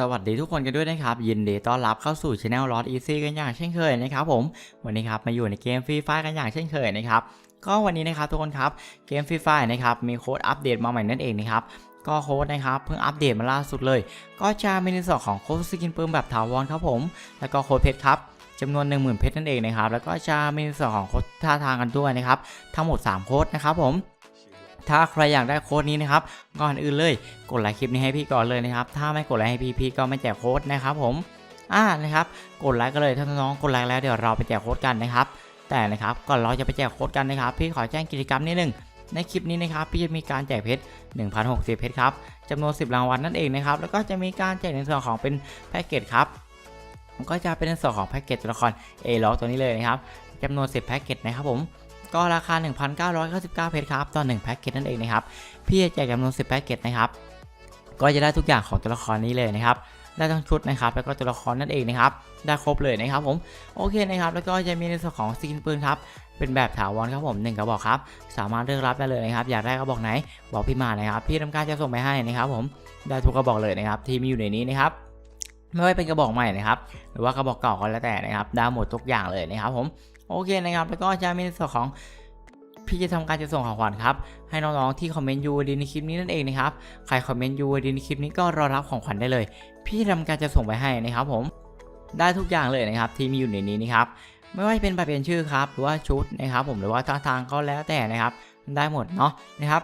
สวัสดีทุกคนกันด้วยนะครับ ยินดีต้อนรับเข้าสู่ช anel ลอ t อีซี่กันอย่างเช่นเคยนะครับผมวันนี้ครับมาอยู่ในเกมฟรีไฟกันอย่างเช่นเคยนะครับก็วันนี้นะครับทุกคนครับเกมฟรีไฟนะครับมีโค้ดอัปเดตมาใหม่นั่นเองนะครับก็โค้ดนะครับเพิ่งอัปเดตมาล่าสุดเลย ก็จะมีในส่วนของโค้ดสกินปืนแบบถาวรครับผม แล้วก็โค้ดเพชรครับจำนวน 10,000เพชรนั่นเองนะครับแล้วก็จะมีในส่วนของโค้ดท่าทางกันด้วยนะครับทั้งหมด 3 โค้ดนะครับผม ถ้าใครอยากได้โค้ดนี้นะครับก่อนอื่นเลยกดไลค์คลิปนี้ให้พี่ก่อนเลยนะครับ ถ้าไม่กดไลค์ให้พี่พี่ก็ไม่แจกโค้ดนะครับผมอ่านะครับกดไลค์กันเลยถ้าน้องกดไลค์แล้วเดี๋ยวเราไปแจกโค้ดกันนะครับ แต่นะครับก่อนเราจะไปแจกโค้ดกันนะครับ พี่ขอแจ้งกิจกรรมนิดนึงในคลิปนี้นะครับพี่จะมีการแจกเพชร 1,060 เพชรครับจำนวน 10 รางวัลนั่นเองนะครับ แล้วก็จะมีการแจกในส่วนของเป็นแพ็กเกจครับก็จะเป็นในส่วนของแพ็กเกจตัวละครเอล็อกตัวนี้เลยนะครับจำนวน 10 แพ็กเกจนะครับผม ก็ราคา 1,999 เพชรครับ ต่อ 1 แพ็กเกจนั่นเองนะครับ พี่จะแจกจำนวน 10 แพ็กเกจนะครับ ก็จะได้ทุกอย่างของตัวละครนี้เลยนะครับ ได้ทั้งชุดนะครับ แล้วก็ตัวละครนั่นเองนะครับ ได้ครบเลยนะครับผม โอเคนะครับ แล้วก็จะมีในส่วนของสกินปืนครับ เป็นแบบถาวรครับผม1กระบอกครับ สามารถเลือกรับได้เลยนะครับ อยากได้กระบอกไหน บอกพี่มานะครับ พี่ทำการจะส่งไปให้นะครับ ผม ได้ทุกกระบอกเลยนะครับ ที่มีอยู่ในนี้นะครับไม่ว่าเป็นกระบอกใหม่นะครับ หรือว่ากระบอกเก่าก็แล้วแต่นะครับได้หมดทุกอย่างเลยนะครับผม โอเคนะครับ แล้วก็จะมีในส่วนของพี่จะทำการจะส่งของขวัญครับ ให้น้องๆที่คอมเมนต์ยูดีในคลิปนี้นั่นเองนะครับ ใครคอมเมนต์ยูดีในคลิปนี้ก็รอรับของขวัญได้เลย พี่ทำการจะส่งไปให้นะครับผม ได้ทุกอย่างเลยนะครับที่มีอยู่ในนี้นะครับ ไม่ว่าจะเป็นใบเป็นชื่อครับ หรือว่าชุดนะครับ ผม หรือว่าท่าทางก็แล้วแต่นะครับ ได้หมดเนาะนะครับ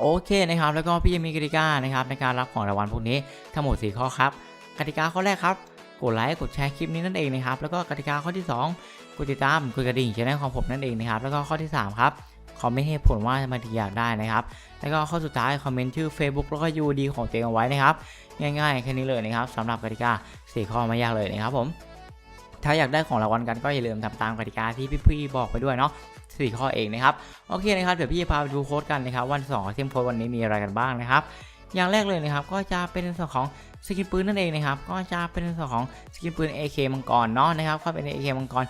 โอเคนะครับ แล้วก็พี่ยังมีกติกานะครับในการรับของรางวัลพวกนี้ทั้งหมด 4 ข้อครับ กติกาข้อแรกครับ กดไลค์ กดแชร์คลิปนี้นั่นเองนะครับ แล้วก็กติกาข้อที่ 2 กดติดตามกดกระดิ่งช่องของผมนั่นเองนะครับ แล้วก็ข้อที่ 3 ครับคอมเมนต์เหตุผลว่าทำไมถึงอยากได้นะครับ แล้วก็ข้อสุดท้ายคอมเมนต์ชื่อ Facebook แล้วก็ UD ของตัวเองเอาไว้นะครับ ง่ายๆแค่นี้เลยนะครับสำหรับกติกา4ข้อไม่ยากเลยนะครับผม ถ้าอยากได้ของรางวัลกันก็อย่าลืมทำตามกติกาที่พี่ๆบอกไปด้วยเนาะสี่ข้อเองนะครับ โอเคนะครับ เดี๋ยวพี่จะพาไปดูโค้ดกันนะครับ วันสองเทมโค้ดวันนี้มีอะไรกันบ้างนะครับ อย่างแรกเลยนะครับ ก็จะเป็นส่วนของสกินปืนนั่นเองนะครับ ก็จะเป็นในส่วนของสกินปืน AK มังกรเนาะนะครับก็เป็น AK มังกร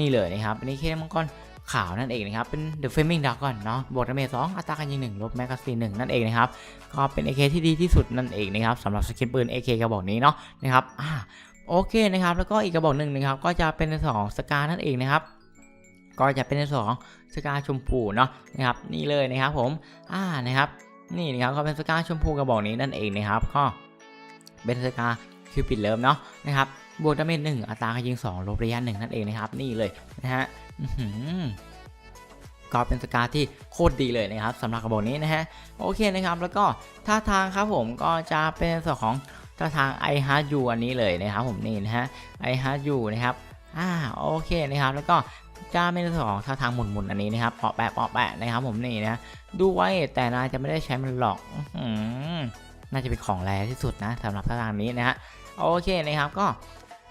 นี่เลยนะครับเป็น AK มังกรขาวนั่นเองนะครับ เป็น The Flaming Dragon เนาะบวกดาเมจ2อัตราการยิง1ลบแมกกาซีน1นั่นเองนะครับ ก็เป็น AK ที่ดีที่สุดนั่นเองนะครับสำหรับสกินปืน AK กระบอกนี้เนาะนะครับอ่าโอเคนะครับ แล้วก็อีกกระบอกหนึ่งนะครับ ก็จะเป็นในสองสกานั่นเองนะครับก็จะเป็นในสองสกาชมพูเนาะนะครับนี่เลยนะครับผมอ่านะครับนี่นะครับก็เป็นสกาชมพูกระบอกนี้นั่นเองนะครับก็เป็นสกาคิวปิดเลิฟเนาะนะครับ บวกดาเมจหนึ่งอัตราการยิง2ลบระยะหนึ่งนั่นเองนะครับ นี่เลยนะฮะอื้อหือก็เป็นสกาที่โคตรดีเลยนะครับสำหรับกระบอกนี้นะฮะโอเคนะครับแล้วก็ท่าทางครับผมก็จะเป็นส่วนของท่าทาง i h a r t u อันนี้เลยนะครับผมนี่นะฮะ i h a r t u นะครับอ่าโอเคนะครับแล้วก็จะเป็นส่วนของท่าทางหมุนๆอันนี้นะครับเปาะแปะเปาะแปะนะครับผมนี่นะดูไว้แต่น่าจะไม่ได้ใช้มันหรอกอน่าจะเป็นของแรงที่สุดนะสำหรับท่าทางนี้นะฮะโอเคนะครับก็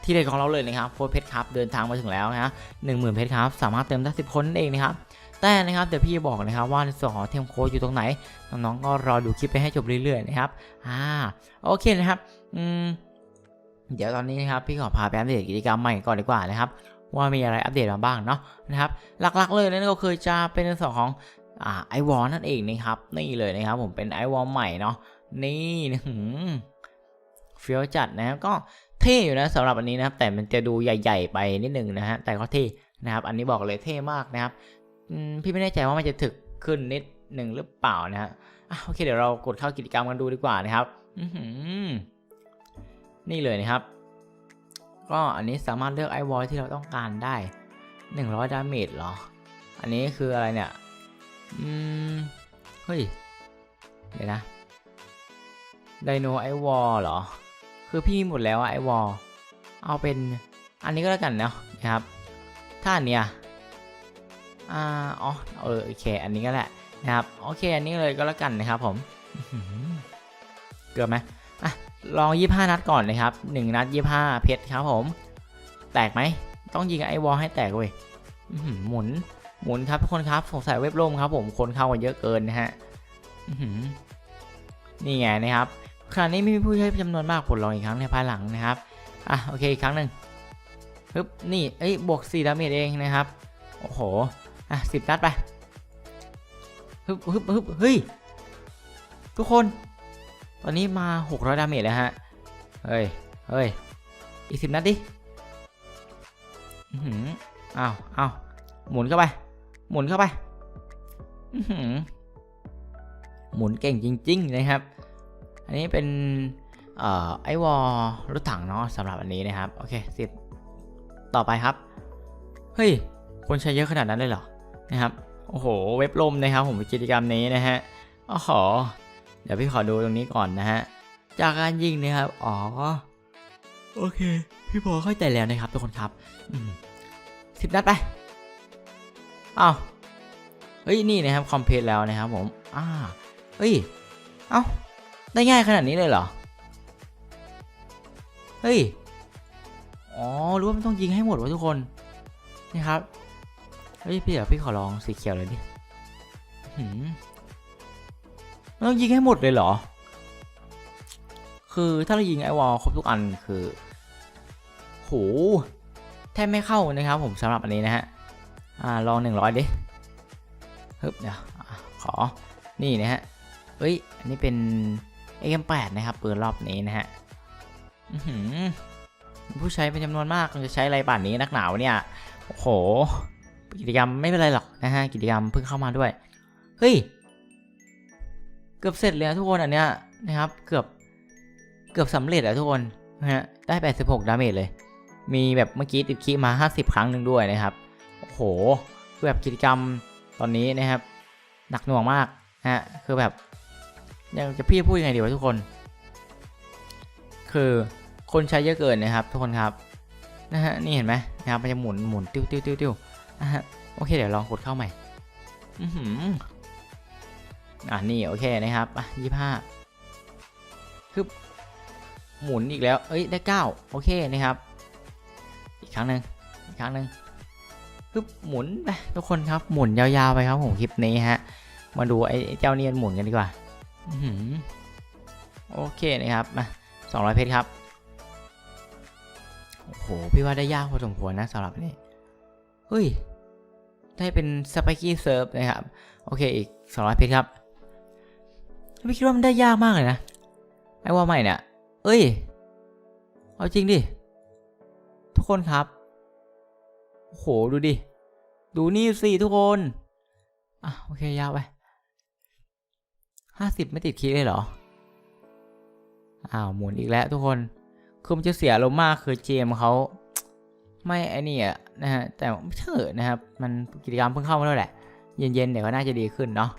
ที่เด็ดของเราเลยนะครับโฟร์เพชรครับเดินทางมาถึงแล้วนะฮะหนึ่งหมื่นเพชรครับสามารถเติมได้สิบคนนั่นเองนะครับแต่นะครับเดี๋ยวพี่จะบอกนะครับว่าในส่วนของเทมโค้ดอยู่ตรงไหนน้องๆก็รอดูคลิปไปให้จบเรื่อยๆนะครับอ่าโอเคนะครับอืมเดี๋ยวตอนนี้นะครับพี่ขอพาไปอัปเดตกิจกรรมใหม่ก่อนดีกว่านะครับว่ามีอะไรอัปเดตมาบ้างเนาะนะครับหลักๆเลยนั่นก็คือจะเป็นในส่วนของอ่าไอวอลนั่นเองนะครับนี่เลยนะครับผมเป็นไอวอลใหม่เนาะนี่หืมเฟี้ยวจัดนะครับก็ เท่อยู่นะสำหรับอันนี้นะครับแต่มันจะดูใหญ่ๆไปนิดนึงนะฮะแต่ก็เท่นะครับ อันนี้บอกเลยเท่มากนะครับพี่ไม่แน่ใจว่ามันจะถึกขึ้นนิดหนึ่งหรือเปล่านะฮะโอเคเดี๋ยวเรากดเข้ากิจกรรมกันดูดีกว่านะครับนี่เลยนะครับ ก็อันนี้สามารถเลือกไอวอลที่เราต้องการได้100ดาเมจเหรอ อันนี้คืออะไรเนี่ย อืม เฮ้ย เดี๋ยวนะไดโนไอวอลเหรอ คือพี่หมดแล้วไอวอลเอาเป็นอันนี้ก็แล้วกันเนาะนะครับ ถ้าอันเนี้ยอ่าอ๋อเออโอเค อันนี้ก็แหละนะครับโอเค อันนี้เลยก็แล้วกันนะครับผมเกือบไหมอะลอง25นัดก่อนนะครับ1นัด25เพชรครับผม แตกไหมต้องยิงไอวอลให้แตกเว้ยหมุนหมุนครับทุกคนครับสงสัยเว็บล่มครับ ผมคนเข้ากันเยอะเกินนะฮะนี่ไงนะครับ ขณะนี้มีผู้ใช้จำนวนมากปลดลองอีกครั้งในภายหลังนะครับอะโอเคอีกครั้งหนึ่งฮึบนี่เอ้ยบวก4ดาเมจเองนะครับโอ้โหอะสิบนัดไปฮึบฮึบฮึบเฮ้ยทุกคน ตอนนี้มา 600 ดาเมจแล้วฮะเฮ้ยเฮ้ยอีกสิบนัดดิอือหืออ้าวอ้าวหมุนเข้าไป หมุนเข้าไปอือหือหมุนเก่งจริง ๆ นะครับ อันนี้เป็นออไอวอลรถถังเนาะสำหรับอันนี้นะครับ โอเคสิบต่อไปครับ เฮ้ย คนใช้เยอะขนาดนั้นเลยเหรอ นะครับ โอ้โห เว็บลมนะครับ ผมกิจกรรมนี้นะฮะอ๋อเดี๋ยวพี่ขอดูตรงนี้ก่อนนะฮะ จากการยิงนะครับ อ๋อ โอเค พี่พอเข้าใจแล้วนะครับทุกคนครับสิบนัดไปอ้าวเฮ้ย นี่นะครับ คอมเพลตแล้วนะครับผม อ่า เฮ้ย เอ้า ได้ง่ายขนาดนี้เลยเหรอ เฮ้ย อ๋อ รู้ว่ามันต้องยิงให้หมดวะทุกคน นี่ครับ เฮ้ยพี่เดี๋ยวพี่ขอลองสีเขียวเลยดิหืมมันต้องยิงให้หมดเลยเหรอ คือถ้าเรายิงไอวอลครบทุกอันคือ โห แทบไม่เข้านะครับผมสำหรับอันนี้นะฮะ อ่า ลองหนึ่งร้อยดิฮึบเดี๋ยวขอ นี่นะฮะเอ้ย อันนี้เป็น AM8 นะครับปืนรอบนี้นะฮะผู้ใช้เป็นจำนวนมากมันจะใช้อะไรป่านนี้นักหนาวเนี่ยโอ้โห กิจกรรมไม่เป็นไรหรอกนะฮะกิจกรรมเพิ่งเข้ามาด้วย เฮ้ย เกือบเสร็จแล้วทุกคนอันเนี้ยนะครับ เกือบเกือบสำเร็จแล้วทุกคนนะฮะได้ 86 ดาเมจเลย มีแบบเมื่อกี้ติดคีมา 50 ครั้งหนึ่งด้วยนะครับ โอ้โหคือแบบกิจกรรมตอนนี้นะครับ หนักหน่วงมากนะฮะคือแบบ ยังจะพี่พูดยังไงดีวะทุกคน คือคนใช้เยอะเกินนะครับ ทุกคนครับนะฮะนี่เห็นไหมนะครับมันจะหมุนหมุนติ้วติ้วติ้วติ้วนะฮะโอเคเดี๋ยวลองกดเข้าใหม่อือหืออะนี่โอเคนะครับอะยี่ห้าคือหมุนอีกแล้วเอ้ยได้เก้าโอเคนะครับ อีกครั้งหนึ่งอีกครั้งหนึ่งปึ๊บหมุนไปทุกคนครับหมุนยาวๆไปครับผมคลิปนี้ฮะมาดูไอ้เจ้าเนียนหมุนกันดีกว่า โอเคนะครับมาสองร้อยเพชรครับ โอ้โห พี่ว่าได้ยากพอสมควรนะสำหรับนี้เฮ้ย ได้เป็นสไปกี้เซิร์ฟนะครับ โอเค อีกสองร้อยเพชรครับพี่คิดว่ามันได้ยากมากเลยนะ ไอ้ว่าใหม่เนี่ย เอ้ย เอาจริงดิ ทุกคนครับ โอ้โห ดูดิ ดูนี่สิทุกคน อะ โอเค ยาวไป ห้าสิบไม่ติดคีย์เลยเหรอ อ้าวหมุนอีกแล้วทุกคน คือมันจะเสียลมมากคือเจมเขาไม่ไอ้นี่อะนะฮะ แต่ไม่เชื่อะนะครับ มันกิจกรรมเพิ่งเข้ามาแล้วแหละ เย็นๆเดี๋ยวก็น่าจะดีขึ้นเนาะ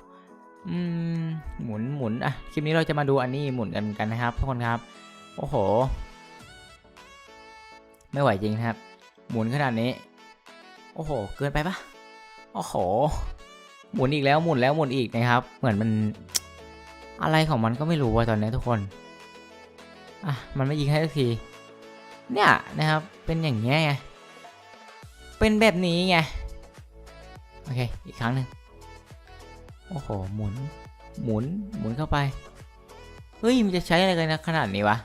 อืม หมุนหมุนอะ คลิปนี้เราจะมาดูอันนี้หมุนกันกันนะครับทุกคนครับ โอ้โห ไม่ไหวจริงครับ หมุนขนาดนี้ โอ้โห เกินไปปะโอ้โห หมุนอีกแล้วหมุนแล้วหมุนอีกนะครับ เหมือนมัน อะไรของมันก็ไม่รู้ว่าตอนนี้ทุกคน อะ มันไม่ยิงให้สักที เนี่ยนะครับ เป็นอย่างเงี้ยไง เป็นแบบนี้ไง โอเค อีกครั้งหนึ่งโอ้โห หมุน หมุน หมุนเข้าไป เฮ้ย มันจะใช้อะไรกันนะขนาดนี้วะ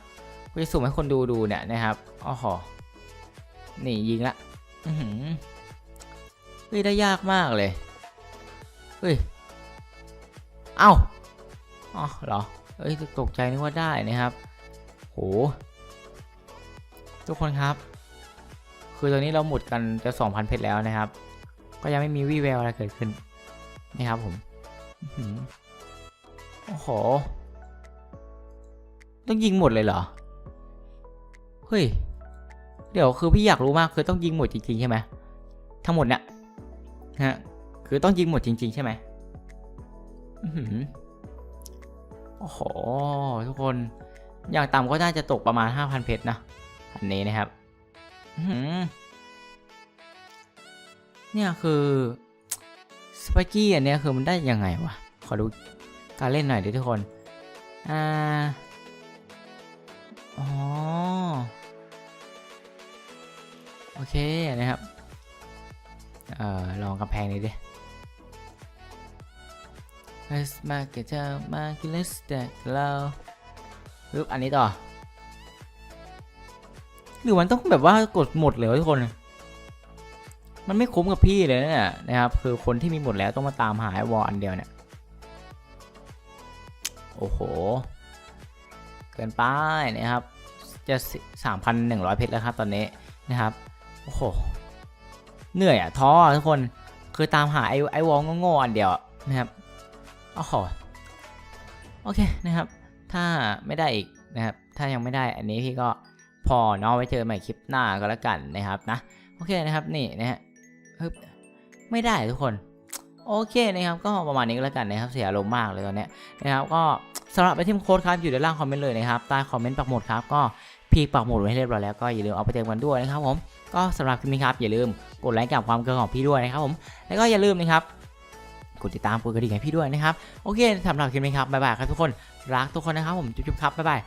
กูจะสุ่มให้คนดูดูเนี่ยนะครับอ๋อโหนี่ยิงละอือหือเฮ้ยได้ยากมากเลย เฮ้ย เอ้า อ๋อเหรอเฮ้ยตกใจนึกว่าได้นะครับ โห ทุกคนครับ คือตอนนี้เราหมดกันจะ 2,000 เพชรแล้วนะครับ ก็ยังไม่มีวี่แววอะไรเกิดขึ้นนะครับผมอ๋อโอ้โห ต้องยิงหมดเลยเหรอ เฮ้ย เดี๋ยวคือพี่อยากรู้มากคือต้องยิงหมดจริงๆใช่ไหมทั้งหมดเนี่ยฮะ คือต้องยิงหมดจริง ๆ ใช่ไหมอือหือ โอ้โห ทุกคน อย่างต่ำก็น่าจะตกประมาณ 5,000 เพชรนะ อันนี้นะครับเนี่ยคือสปากี้อันเนี้ยคือมันได้ยังไงวะ ขอดูการเล่นหน่อยดิทุกคน อ่า อ๋อ โอเคนะครับ เอ่อ ลองกำแพงนี้ดิ Let's make it a make it let's that low ปึ๊บอันนี้ต่อ หรือมันต้องแบบว่ากดหมดเลยวะทุกคน มันไม่คุ้มกับพี่เลยเนี่ยนะครับ คือคนที่มีหมดแล้วต้องมาตามหาไอวอลอันเดียวเนี่ย โอ้โห เกินไปนะครับ จะสามพันหนึ่งร้อยเพชรแล้วครับตอนนี้นะครับ โอ้โห เหนื่อยอะท้อทุกคน คือตามหาไอ้ไอ้วอลโง่ๆอันเดียวนะครับ โอ้โหโอเคนะครับ ถ้าไม่ได้อีกนะครับ ถ้ายังไม่ได้อันนี้พี่ก็พอเนาะไว้เจอใหม่คลิปหน้าก็แล้วกันนะครับนะ โอเคนะครับนี่นะฮะฮึบไม่ได้ทุกคน โอเคนะครับ ก็ประมาณนี้ก็แล้วกันนะครับ เสียอารมมากเลยตอนเนี้ยนะครับ ก็สำหรับไอเทมโค้ดครับอยู่ด้านล่างคอมเมนต์เลยนะครับ ใต้คอมเมนต์ปักหมุดครับก็พี่ปักหมุดไว้ให้เรียบร้อยแล้วก็อย่าลืมเอาไปเติมกันด้วยนะครับผมก็สำหรับคลิปนี้ครับอย่าลืมกดไลค์กับความเกินของพี่ด้วยนะครับผมแล้วก็อย่าลืมนะครับ กดติดตามกดกระดิ่งให้พี่ด้วยนะครับ โอเคสำหรับคลิปนี้ครับบ๊ายบายครับทุกคนรักทุกคนนะครับผมจุ๊บๆครับบ๊ายบาย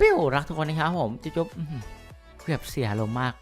ปิ้วรักทุกคนนะครับผมจุ๊บจุ๊บเกือบเสียลมมาก